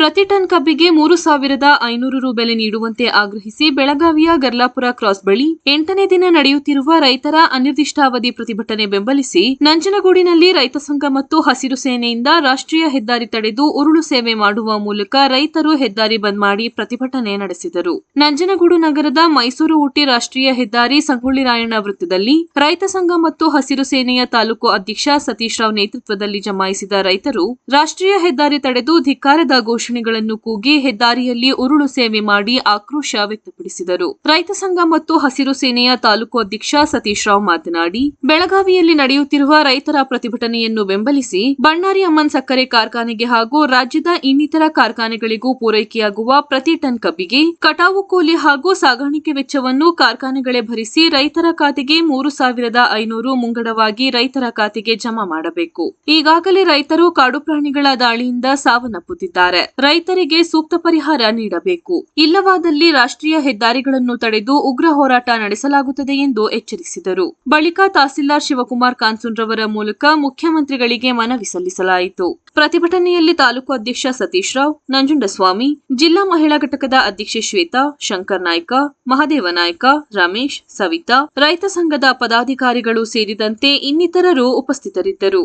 ಪ್ರತಿ ಟನ್ ಕಬ್ಬಿಗೆ ಮೂರು ಸಾವಿರದ ಐನೂರು ರು ಬೆಲೆ ನೀಡುವಂತೆ ಆಗ್ರಹಿಸಿ ಬೆಳಗಾವಿಯ ಗರ್ಲಾಪುರ ಕ್ರಾಸ್ ಬಳಿ ಎಂಟನೇ ದಿನ ನಡೆಯುತ್ತಿರುವ ರೈತರ ಅನಿರ್ದಿಷ್ಟಾವಧಿ ಪ್ರತಿಭಟನೆ ಬೆಂಬಲಿಸಿ ನಂಜನಗೂಡಿನಲ್ಲಿ ರೈತ ಸಂಘ ಮತ್ತು ಹಸಿರು ಸೇನೆಯಿಂದ ರಾಷ್ಟ್ರೀಯ ಹೆದ್ದಾರಿ ತಡೆದು ಉರುಳು ಸೇವೆ ಮಾಡುವ ಮೂಲಕ ರೈತರು ಹೆದ್ದಾರಿ ಬಂದ್ ಮಾಡಿ ಪ್ರತಿಭಟನೆ ನಡೆಸಿದರು. ನಂಜನಗೂಡು ನಗರದ ಮೈಸೂರು ಊಟಿ ರಾಷ್ಟ್ರೀಯ ಹೆದ್ದಾರಿ ಸಂಗೊಳ್ಳಿ ರಾಯಣ್ಣ ವೃತ್ತದಲ್ಲಿ ರೈತ ಸಂಘ ಮತ್ತು ಹಸಿರು ಸೇನೆಯ ತಾಲೂಕು ಅಧ್ಯಕ್ಷ ಸತೀಶ್ ರಾವ್ ನೇತೃತ್ವದಲ್ಲಿ ಜಮಾಯಿಸಿದ ರೈತರು ರಾಷ್ಟ್ರೀಯ ಹೆದ್ದಾರಿ ತಡೆದು ಧಿಕ್ಕಾರದ ಘೋಷಣೆಗಳನ್ನು ಕೂಗಿ ಹೆದ್ದಾರಿಯಲ್ಲಿ ಉರುಳು ಸೇವೆ ಮಾಡಿ ಆಕ್ರೋಶ ವ್ಯಕ್ತಪಡಿಸಿದರು. ರೈತ ಸಂಘ ಮತ್ತು ಹಸಿರು ಸೇನೆಯ ತಾಲೂಕು ಅಧ್ಯಕ್ಷ ಸತೀಶ್ ರಾವ್ ಮಾತನಾಡಿ, ಬೆಳಗಾವಿಯಲ್ಲಿ ನಡೆಯುತ್ತಿರುವ ರೈತರ ಪ್ರತಿಭಟನೆಯನ್ನು ಬೆಂಬಲಿಸಿ ಬಣ್ಣಾರಿ ಅಮ್ಮನ್ ಸಕ್ಕರೆ ಕಾರ್ಖಾನೆಗೆ ಹಾಗೂ ರಾಜ್ಯದ ಇನ್ನಿತರ ಕಾರ್ಖಾನೆಗಳಿಗೂ ಪೂರೈಕೆಯಾಗುವ ಪ್ರತಿ ಟನ್ ಕಬ್ಬಿಗೆ ಕಟಾವು ಕೂಲಿ ಹಾಗೂ ಸಾಗಾಣಿಕೆ ವೆಚ್ಚವನ್ನು ಕಾರ್ಖಾನೆಗಳೇ ಭರಿಸಿ ರೈತರ ಖಾತೆಗೆ ಮೂರು ಸಾವಿರದ ಐನೂರು ಮುಂಗಡವಾಗಿ ರೈತರ ಖಾತೆಗೆ ಜಮಾ ಮಾಡಬೇಕು. ಈಗಾಗಲೇ ರೈತರು ಕಾಡು ಪ್ರಾಣಿಗಳ ದಾಳಿಯಿಂದ ಸಾವನ್ನಪ್ಪುತ್ತಿದ್ದಾರೆ. ರೈತರಿಗೆ ಸೂಕ್ತ ಪರಿಹಾರ ನೀಡಬೇಕು. ಇಲ್ಲವಾದಲ್ಲಿ ರಾಷ್ಟ್ರೀಯ ಹೆದ್ದಾರಿಗಳನ್ನು ತಡೆದು ಉಗ್ರ ಹೋರಾಟ ನಡೆಸಲಾಗುತ್ತದೆ ಎಂದು ಎಚ್ಚರಿಸಿದರು. ಬಳಿಕ ತಹಸೀಲ್ದಾರ್ ಶಿವಕುಮಾರ್ ಕಾನ್ಸುನ್ರವರ ಮೂಲಕ ಮುಖ್ಯಮಂತ್ರಿಗಳಿಗೆ ಮನವಿ ಸಲ್ಲಿಸಲಾಯಿತು. ಪ್ರತಿಭಟನೆಯಲ್ಲಿ ತಾಲೂಕು ಅಧ್ಯಕ್ಷ ಸತೀಶ್ ರಾವ್, ನಂಜುಂಡಸ್ವಾಮಿ, ಜಿಲ್ಲಾ ಮಹಿಳಾ ಘಟಕದ ಅಧ್ಯಕ್ಷೆ ಶ್ವೇತಾ, ಶಂಕರ್ ನಾಯ್ಕ, ಮಹದೇವ ನಾಯ್ಕ, ರಮೇಶ್, ಸವಿತಾ, ರೈತ ಸಂಘದ ಪದಾಧಿಕಾರಿಗಳು ಸೇರಿದಂತೆ ಇನ್ನಿತರರು ಉಪಸ್ಥಿತರಿದ್ದರು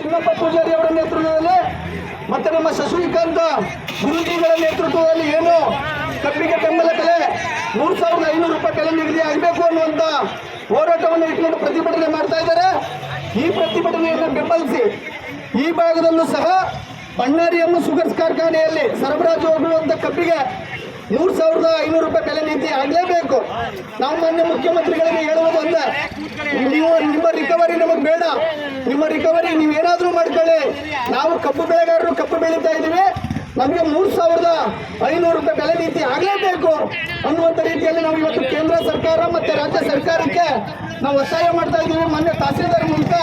ಶಿವಪ್ಪ ಪೂಜಾರಿ ಅವರ ನೇತೃತ್ವದಲ್ಲಿ ಮತ್ತೆ ನಮ್ಮ ಶಶಿಕಾಂತ ಗುರುಜಿಗಳ ನೇತೃತ್ವದಲ್ಲಿ ಏನು ಕಬ್ಬಿಗೆ ಬೆಂಬಲ ಬೆಲೆ ಮೂರು ಸಾವಿರದ ಐನೂರು ರೂಪಾಯಿ ಬೆಲೆ ನಿಗದಿ ಆಗಬೇಕು ಅನ್ನುವಂತ ಹೋರಾಟವನ್ನು ಇಟ್ಕೊಂಡು ಪ್ರತಿಭಟನೆ ಮಾಡ್ತಾ ಇದ್ದಾರೆ. ಈ ಪ್ರತಿಭಟನೆಯನ್ನು ಬೆಂಬಲಿಸಿ ಈ ಭಾಗದಲ್ಲೂ ಸಹ ಬಣ್ಣಾರಿಯನ್ನು ಸುಗರ್ಸ್ ಕಾರ್ಖಾನೆಯಲ್ಲಿ ಸರಬರಾಜು ಹೋಗುವಂಥ ಕಬ್ಬಿಗೆ ಮೂರು ಸಾವಿರದ ಐನೂರು ರೂಪಾಯಿ ಬೆಲೆ ನೀತಿ ಆಗಲೇಬೇಕು. ನಾವು ಮೊನ್ನೆ ಮುಖ್ಯಮಂತ್ರಿಗಳಿಗೆ ಹೇಳುವುದು ಅಂದ್ರೆ ನೀವು ನಿಮ್ಮ ರಿಕವರಿ ನಮಗೆ ಬೇಡ. ನಿಮ್ಮ ರಿಕವರಿ ನೀವೇನಾದರೂ ಮಾಡ್ಕೊಳ್ಳಿ. ನಾವು ಕಬ್ಬು ಬೆಳೆಗಾರರು ಕಬ್ಬು ಬೆಳೀತಾ ಇದ್ದೀವಿ. ನಮಗೆ ಮೂರು ಸಾವಿರದ ಐನೂರು ರೂಪಾಯಿ ಬೆಲೆ ನೀತಿ ಆಗಲೇಬೇಕು ಅನ್ನುವಂಥ ರೀತಿಯಲ್ಲಿ ನಾವು ಇವತ್ತು ಕೇಂದ್ರ ಸರ್ಕಾರ ಮತ್ತು ರಾಜ್ಯ ಸರ್ಕಾರಕ್ಕೆ ನಾವು ಒತ್ತಾಯ ಮಾಡ್ತಾ ಇದ್ದೀವಿ. ಮಾನ್ಯ ತಹಸೀಲ್ದಾರ್ ಮೂಲಕ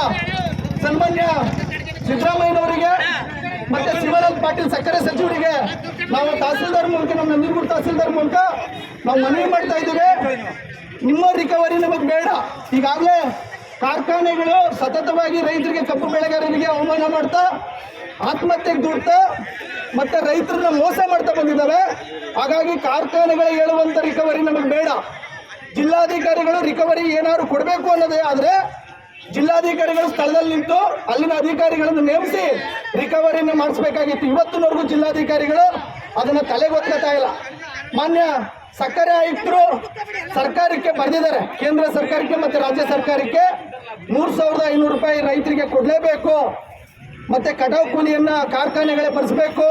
ಸನ್ಮಾನ್ಯ ಸಿದ್ದರಾಮಯ್ಯನವರಿಗೆ ಮತ್ತೆ ಶಿವರಾಜ್ ಪಾಟೀಲ್ ಸಕ್ಕರೆ ಸಚಿವರಿಗೆ ನಾವು ತಹಸೀಲ್ದಾರ್ ಮೂಲಕ, ನಮ್ಮ ನಂಜನಗೂಡು ತಹಸೀಲ್ದಾರ್ ಮೂಲಕ ನಾವು ಮನವಿ ಮಾಡ್ತಾ ಇದ್ದೀವಿ. ನಿಮ್ಮ ರಿಕವರಿ ನಮಗೆ ಬೇಡ. ಈಗಾಗಲೇ ಕಾರ್ಖಾನೆಗಳು ಸತತವಾಗಿ ರೈತರಿಗೆ ಕಬ್ಬು ಬೆಳೆಗಾರರಿಗೆ ಅವಮಾನ ಮಾಡ್ತಾ, ಆತ್ಮಹತ್ಯೆಗೆ ದುಡ್ತಾ, ಮತ್ತೆ ರೈತರನ್ನ ಮೋಸ ಮಾಡ್ತಾ ಬಂದಿದ್ದಾವೆ. ಹಾಗಾಗಿ ಕಾರ್ಖಾನೆಗಳ ಹೇಳುವಂಥ ರಿಕವರಿ ನಮಗೆ ಬೇಡ. ಜಿಲ್ಲಾಧಿಕಾರಿಗಳು ರಿಕವರಿ ಏನಾದ್ರು ಕೊಡಬೇಕು ಅನ್ನೋದೇ ಆದರೆ ಜಿಲ್ಲಾಧಿಕಾರಿಗಳು ಸ್ಥಳದಲ್ಲಿ ನಿಂತು ಅಲ್ಲಿನ ಅಧಿಕಾರಿಗಳನ್ನು ನೇಮಿಸಿ ರಿಕವರಿಯನ್ನು ಮಾಡಿಸ್ಬೇಕಾಗಿತ್ತು. ಇವತ್ತಿನವರೆಗೂ ಜಿಲ್ಲಾಧಿಕಾರಿಗಳು ಅದನ್ನು ತಲೆಗೊತ್ಕೊತಾ ಇಲ್ಲ. ಮಾನ್ಯ ಸಕ್ಕರೆ ಆಯುಕ್ತರು ಸರ್ಕಾರಕ್ಕೆ ಬರೆದಿದ್ದಾರೆ. ಕೇಂದ್ರ ಸರ್ಕಾರಕ್ಕೆ ಮತ್ತು ರಾಜ್ಯ ಸರ್ಕಾರಕ್ಕೆ ಮೂರು ಸಾವಿರದ ಐನೂರು ರೂಪಾಯಿ ರೈತರಿಗೆ ಕೊಡಲೇಬೇಕು. ಮತ್ತೆ ಕಟಾವು ಕೂಲಿಯನ್ನು ಕಾರ್ಖಾನೆಗಳೇ ಬರೆಸಬೇಕು.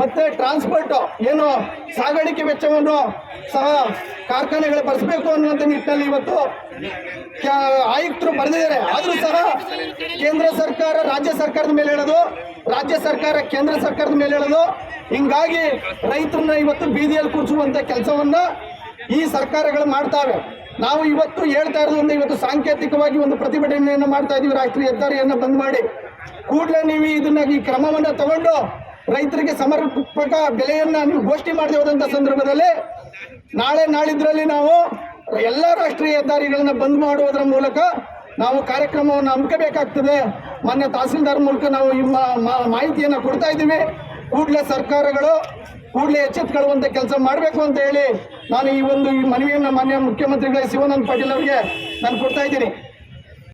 ಮತ್ತೆ ಟ್ರಾನ್ಸ್ಪೋರ್ಟ್ ಏನು ಸಾಗಾಣಿಕೆ ವೆಚ್ಚವನ್ನು ಸಹ ಕಾರ್ಖಾನೆಗಳೇ ಬರೆಸಬೇಕು ಅನ್ನುವಂಥ ನಿಟ್ಟಿನಲ್ಲಿ ಇವತ್ತು ಆಯುಕ್ತರು ಬರೆದಿದ್ದಾರೆ. ಆದರೂ ಸಹ ಕೇಂದ್ರ ಸರ್ಕಾರ, ರಾಜ್ಯ ಸರ್ಕಾರದ ಮೇಲೆ ಹೇಳೋದು, ರಾಜ್ಯ ಸರ್ಕಾರ, ಕೇಂದ್ರ ಸರ್ಕಾರದ ಮೇಲೆ ಹೇಳೋದು ಹಿಂಗಾಗಿ ರೈತರನ್ನ ಇವತ್ತು ಬೀದಿಯಲ್ಲಿ ಕೂರಿಸುವಂಥ ಕೆಲಸವನ್ನ ಈ ಸರ್ಕಾರಗಳು ಮಾಡ್ತಾವೆ. ನಾವು ಇವತ್ತು ಹೇಳ್ತಾ ಇರೋದ್ರಿಂದ ಇವತ್ತು ಸಾಂಕೇತಿಕವಾಗಿ ಒಂದು ಪ್ರತಿಭಟನೆಯನ್ನು ಮಾಡ್ತಾ ಇದೀವಿ, ರಾಷ್ಟ್ರೀಯ ಹೆದ್ದಾರಿಯನ್ನು ಬಂದ್ ಮಾಡಿ. ಕೂಡಲೇ ನೀವು ಇದನ್ನ ಈ ಕ್ರಮವನ್ನು ತಗೊಂಡು ರೈತರಿಗೆ ಸಮರ್ಪಕ ಬೆಲೆಯನ್ನ ನೀವು ಘೋಷಣೆ ಮಾಡದೆ ಸಂದರ್ಭದಲ್ಲಿ ನಾಳೆ ನಾಳಿದ್ರಲ್ಲಿ ನಾವು ಎಲ್ಲ ರಾಷ್ಟ್ರೀಯ ಹೆದ್ದಾರಿಗಳನ್ನ ಬಂದ್ ಮಾಡುವುದರ ಮೂಲಕ ನಾವು ಕಾರ್ಯಕ್ರಮವನ್ನು ಹಮ್ಮಿಕಬೇಕಾಗ್ತದೆ. ಮೊನ್ನೆ ತಹಸೀಲ್ದಾರ್ ಮೂಲಕ ನಾವು ಈ ಮಾಹಿತಿಯನ್ನು ಕೊಡ್ತಾ ಇದ್ದೀವಿ. ಕೂಡಲೇ ಸರ್ಕಾರಗಳು ಕೂಡಲೇ ಎಚ್ಚೆತ್ತುಕೊಳ್ಳುವಂತೆ ಕೆಲಸ ಮಾಡಬೇಕು ಅಂತ ಹೇಳಿ ನಾನು ಈ ಒಂದು ಈ ಮನವಿಯನ್ನು ಮಾನ್ಯ ಮುಖ್ಯಮಂತ್ರಿಗಳೇ ಶಿವಾನಂದ ಪಾಟೀಲ್ ಅವರಿಗೆ ನಾನು ಕೊಡ್ತಾ ಇದ್ದೀನಿ.